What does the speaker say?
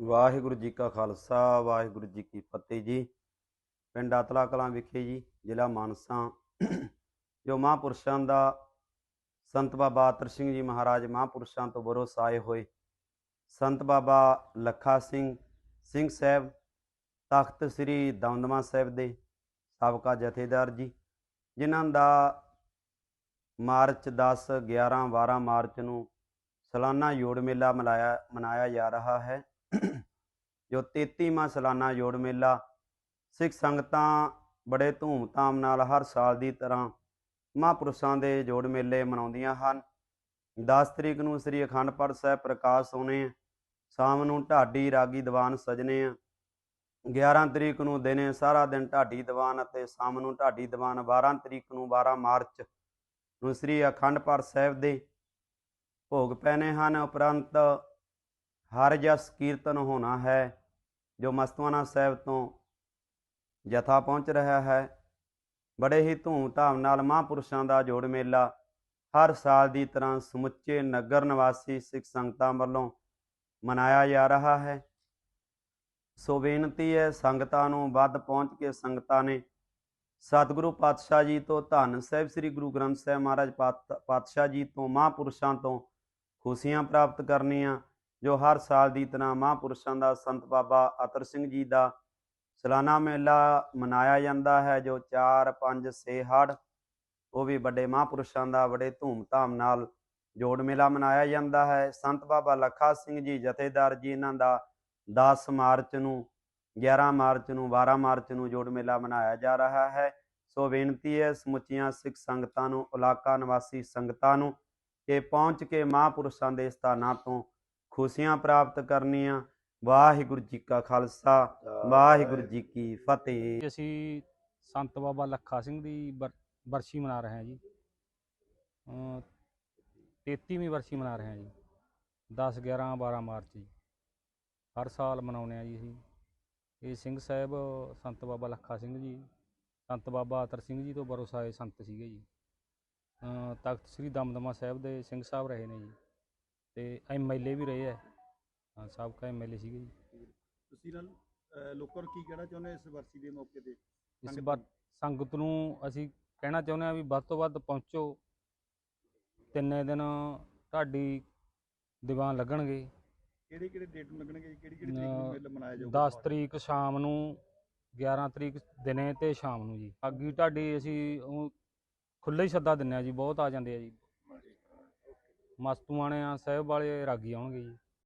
ਵਾਹਿਗੁਰੂ ਜੀ ਕਾ ਖਾਲਸਾ, ਵਾਹਿਗੁਰੂ ਜੀ ਕੀ ਫਤਿਹ ਜੀ। ਪਿੰਡ ਅਤਲਾ ਕਲਾਂ ਵਿਖੇ ਜੀ, ਜ਼ਿਲ੍ਹਾ ਮਾਨਸਾ। ਜੋ ਮਹਾਂਪੁਰਸ਼ਾਂ ਦਾ ਸੰਤ ਬਾਬਾ ਅਤਰ ਸਿੰਘ ਜੀ ਮਹਾਰਾਜ ਮਹਾਂਪੁਰਸ਼ਾਂ ਤੋਂ ਬਰੋਸ ਆਏ ਹੋਏ ਸੰਤ ਬਾਬਾ ਲੱਖਾ ਸਿੰਘ ਸਿੰਘ ਸਾਹਿਬ, ਤਖਤ ਸ੍ਰੀ ਦਮਦਮਾ ਸਾਹਿਬ ਦੇ ਸਾਬਕਾ ਜਥੇਦਾਰ ਜੀ, ਜਿਨ੍ਹਾਂ ਦਾ ਮਾਰਚ 10 11 12 ਮਾਰਚ ਨੂੰ ਸਾਲਾਨਾ ਜੋੜ ਮੇਲਾ ਮਨਾਇਆ ਮਨਾਇਆ ਜਾ ਰਿਹਾ ਹੈ। ਜੋ 33ਵਾਂ ਸਾਲਾਨਾ ਜੋੜ ਮੇਲਾ, ਸਿੱਖ ਸੰਗਤਾਂ ਬੜੇ ਧੂਮ-ਧਾਮ ਨਾਲ ਹਰ ਸਾਲ ਦੀ ਤਰ੍ਹਾਂ ਮਹਾਂਪੁਰਸ਼ਾਂ ਦੇ ਜੋੜ ਮੇਲੇ ਮਨਾਉਂਦੀਆਂ ਹਨ। 10 ਤਰੀਕ ਨੂੰ ਸ੍ਰੀ ਅਖੰਡ ਪਾਠ ਸਾਹਿਬ ਪ੍ਰਕਾਸ਼ ਹੋਣੇ ਆ ਸ਼ਾਮ ਨੂੰ ਢਾਡੀ ਰਾਗੀ ਦੀਵਾਨ ਸਜਣੇ ਆ 11 ਤਰੀਕ ਨੂੰ ਦਿਨੇ ਸਾਰਾ ਦਿਨ ਢਾਡੀ ਦੀਵਾਨ ਅਤੇ ਸ਼ਾਮ ਨੂੰ ਢਾਡੀ ਦੀਵਾਨ 12 ਤਰੀਕ ਨੂੰ 12 ਮਾਰਚ ਨੂੰ ਸ੍ਰੀ ਅਖੰਡ ਪਾਠ ਸਾਹਿਬ ਦੇ ਭੋਗ ਪੈਣੇ ਹਨ। ਉਪਰੰਤ ਹਰ ਜਸ ਕੀਰਤਨ ਹੋਣਾ ਹੈ। ਜੋ ਮਸਤਵਾਨਾ ਸਾਹਿਬ ਤੋਂ ਜਥਾ ਪਹੁੰਚ ਰਿਹਾ ਹੈ, ਬੜੇ ਹੀ ਧੂਮ-ਧਾਮ ਨਾਲ ਮਹਾਂਪੁਰਸ਼ਾਂ ਦਾ ਜੋੜ ਮੇਲਾ ਹਰ ਸਾਲ ਦੀ ਤਰ੍ਹਾਂ ਸਮੁੱਚੇ ਨਗਰ ਨਿਵਾਸੀ ਸਿੱਖ ਸੰਗਤਾਂ ਵੱਲੋਂ ਮਨਾਇਆ ਜਾ ਰਿਹਾ ਹੈ। ਸੋ ਬੇਨਤੀ ਹੈ, ਸੰਗਤਾਂ ਨੂੰ ਵੱਧ ਪਹੁੰਚ ਕੇ ਸੰਗਤਾਂ ਨੇ ਸਤਿਗੁਰੂ ਪਾਤਸ਼ਾਹ ਜੀ ਤੋਂ ਧੰਨ ਸਾਹਿਬ ਸ੍ਰੀ ਗੁਰੂ ਗ੍ਰੰਥ ਸਾਹਿਬ ਮਹਾਰਾਜ ਪਾਤ- ਪਾਤਸ਼ਾਹ ਜੀ ਤੋਂ ਮਹਾਂਪੁਰਸ਼ਾਂ ਤੋਂ ਖੁਸ਼ੀਆਂ ਪ੍ਰਾਪਤ ਕਰਨੀਆਂ। ਜੋ ਹਰ ਸਾਲ ਦੀ ਤਰ੍ਹਾਂ ਮਹਾਂਪੁਰਸ਼ਾਂ ਦਾ, ਸੰਤ ਬਾਬਾ ਅਤਰ ਸਿੰਘ ਜੀ ਦਾ ਸਾਲਾਨਾ ਮੇਲਾ ਮਨਾਇਆ ਜਾਂਦਾ ਹੈ, ਜੋ 4 5 6 ਹੜ ਉਹ ਵੀ ਵੱਡੇ ਮਹਾਂਪੁਰਸ਼ਾਂ ਦਾ ਬੜੇ ਧੂਮ-ਧਾਮ ਨਾਲ ਜੋੜ ਮੇਲਾ ਮਨਾਇਆ ਜਾਂਦਾ ਹੈ। ਸੰਤ ਬਾਬਾ ਲੱਖਾ ਸਿੰਘ ਜੀ, ਜਥੇਦਾਰ ਜੀ ਇਹਨਾਂ ਦਾ 10 ਮਾਰਚ ਨੂੰ 11 ਮਾਰਚ ਨੂੰ 12 ਮਾਰਚ ਨੂੰ ਜੋੜ ਮੇਲਾ ਮਨਾਇਆ ਜਾ ਰਿਹਾ ਹੈ। ਸੋ ਬੇਨਤੀ ਹੈ ਸਮੁੱਚੀਆਂ ਸਿੱਖ ਸੰਗਤਾਂ ਨੂੰ, ਇਲਾਕਾ ਨਿਵਾਸੀ ਸੰਗਤਾਂ ਨੂੰ, ਕਿ ਪਹੁੰਚ ਕੇ ਮਹਾਂਪੁਰਸ਼ਾਂ ਦੇ ਸਥਾਨਾਂ ਤੋਂ ਖੁਸ਼ੀਆਂ ਪ੍ਰਾਪਤ ਕਰਨੀਆਂ। ਵਾਹਿਗੁਰੂ ਜੀ ਕਾ ਖਾਲਸਾ ਵਾਹਿਗੁਰੂ ਜੀ ਕੀ ਫਤਿਹ। ਅਸੀਂ ਸੰਤ ਬਾਬਾ ਲੱਖਾ ਸਿੰਘ ਦੀ ਬਰ- ਬਰਸੀ ਮਨਾ ਰਹੇ ਹਾਂ ਜੀ। ਅਮ 33ਵੀਂ ਬਰਸੀ ਮਨਾ ਰਹੇ ਹਾਂ ਜੀ। 10 11 12 ਮਾਰਚ ਜੀ। ਹਰ ਸਾਲ ਮਨਾਉਂਦੇ ਆ ਜੀ ਅਸੀਂ। ਇਹ ਸਿੰਘ ਸਾਹਿਬ ਸੰਤ ਬਾਬਾ ਲੱਖਾ ਸਿੰਘ ਜੀ ਸੰਤ ਬਾਬਾ ਅਤਰ ਸਿੰਘ ਜੀ ਤੋਂ ਬਰੋਸਾਏ ਸੰਤ ਸੀਗੇ ਜੀ। ਤਖਤ ਸ੍ਰੀ ਦਮਦਮਾ ਸਾਹਿਬ ਦੇ ਸਿੰਘ ਸਾਹਿਬ ਰਹੇ ਨੇ ਜੀ। ਤੇ ਐਮਐਲਏ ਵੀ ਰਹੇ ਆ। ਹਾਂ ਸਾਬਕਾ ਐਮਐਲਏ ਸੀਗੇ ਜੀ। ਤੁਸੀਂ ਨਾਲ ਅਹ ਲੋਕਾਂ ਨੂੰ ਕੀ ਕਹਿਣਾ ਚਾਹੁੰਦੇ ਹੋ ਇਸ ਵਰਸੀ ਦੇ ਮੌਕੇ ਤੇ? ਇਸ ਸੰਗਤ ਵਾਰ ਨੂੰ? ਸੰਗਤ ਨੂੰ ਅਸੀਂ ਕਹਿਣਾ ਚਾਹੁੰਦੇ ਹਾਂ ਵੀ ਵੱਧ ਤੋਂ ਵੱਧ ਪਹੁੰਚੋ। ਤਿੰਨੇ ਦਿਨ ਢਾਡੀ ਦੀਵਾਨ ਲੱਗਣਗੇ। ਕਿਹੜੇ ਕਿਹੜੇ ਡੇਟ ਨੂੰ ਲੱਗਣਗੇ? ਕਿਹੜੀ ਕਿਹੜੀ ਤਰੀਕ ਨੂੰ ਮੇਲਾ ਮਨਾਇਆ ਜਾਊਗਾ? 10 ਤਰੀਕ ਸ਼ਾਮ ਨੂੰ 11 ਤਰੀਕ ਦਿਨੇ ਤੇ ਸ਼ਾਮ ਨੂੰ ਜੀ। ਅੱਗੀ ਢਾਡੀ ਅਸੀਂ ਖੁੱਲੇ ਹੀ ਸੱਦਾ ਦਿੰਨੇ ਆ ਜੀ ਬਹੁਤ ਆ ਜਾਂਦੇ ਆ ਜੀ। ਮਸਤੂਆਣੇ ਆ ਸਾਹਿਬ ਵਾਲੇ ਰਾਗੀ ਆਉਣਗੇ ਜੀ।